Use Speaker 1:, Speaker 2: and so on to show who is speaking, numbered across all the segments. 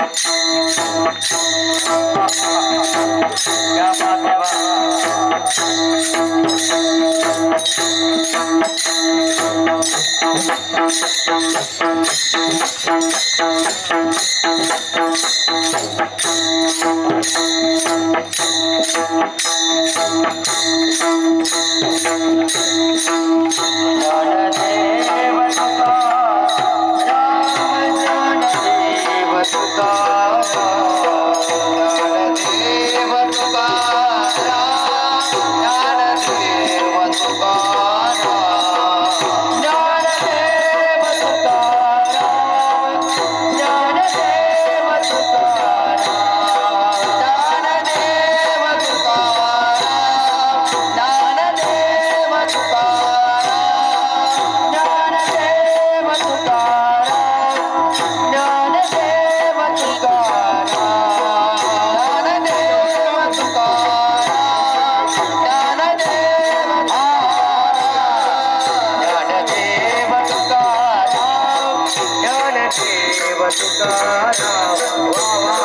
Speaker 1: Thank you. Olá, olá.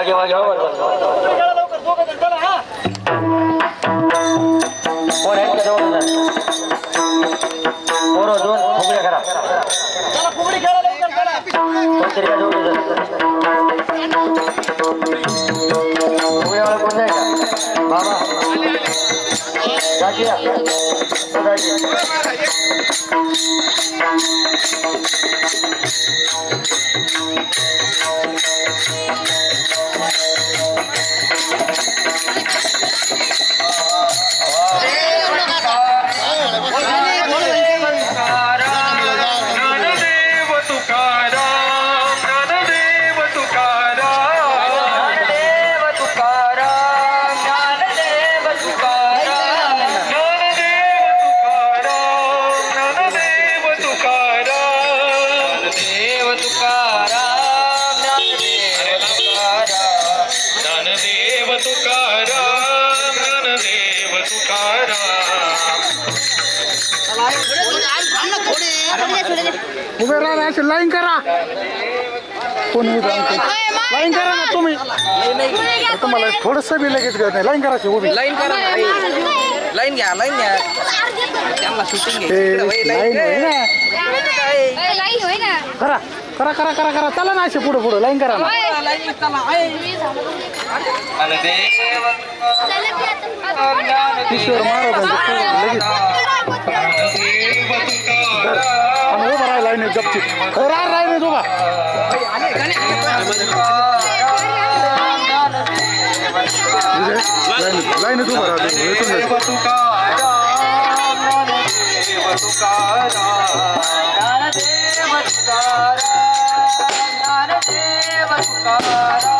Speaker 1: मागे मागे हो कोण आहेत का जवळ पोरं दोन फुगड्या करा कोणतरी का जवळ फुगड्यावाला कोण नाही का? बाबा. दाजी या.
Speaker 2: उभे राहा अशी लाईन करा कोणी लाईन करा ना तुम्ही तुम्हाला थोडस बी लगेच गरज नाही लाईन करायची उभी
Speaker 3: लाईन करा. लाईन घ्या लाईन घ्या त्यांना शूटिंग
Speaker 2: ते लाईन करा करा करा करा करा. चला ना अशी पुढे पुढे लाईन करा ना किशोर महाराजांचे लगेच आणि उभा राहा लाईन गपचित राहा लाईन उभा. लाईन उभा राहा.
Speaker 4: तुकारा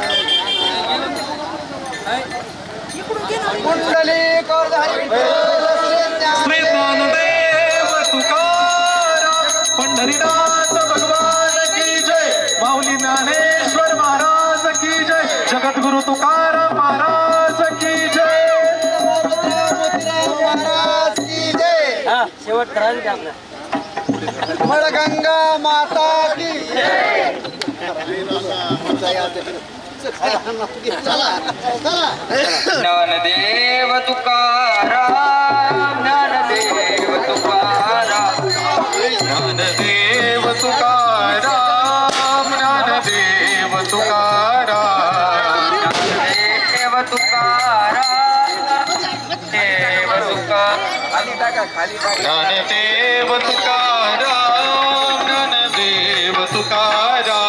Speaker 1: कुंडली
Speaker 4: श्री ज्ञानदेव तुकाराम पंढरीनाथ भगवान की जय माऊली ज्ञानेश्वर महाराज की जय जगद्गुरु तुकाराम महाराज की जय
Speaker 1: गंगा माता की ज्ञानदेव तुकाराम ज्ञानदेव तुकाराम.
Speaker 4: ज्ञानदेव तुकाराम ज्ञानदेव तुकाराम
Speaker 1: ज्ञानदेव तुकाराम देव
Speaker 3: तुका
Speaker 4: ज्ञानदेव तुकारा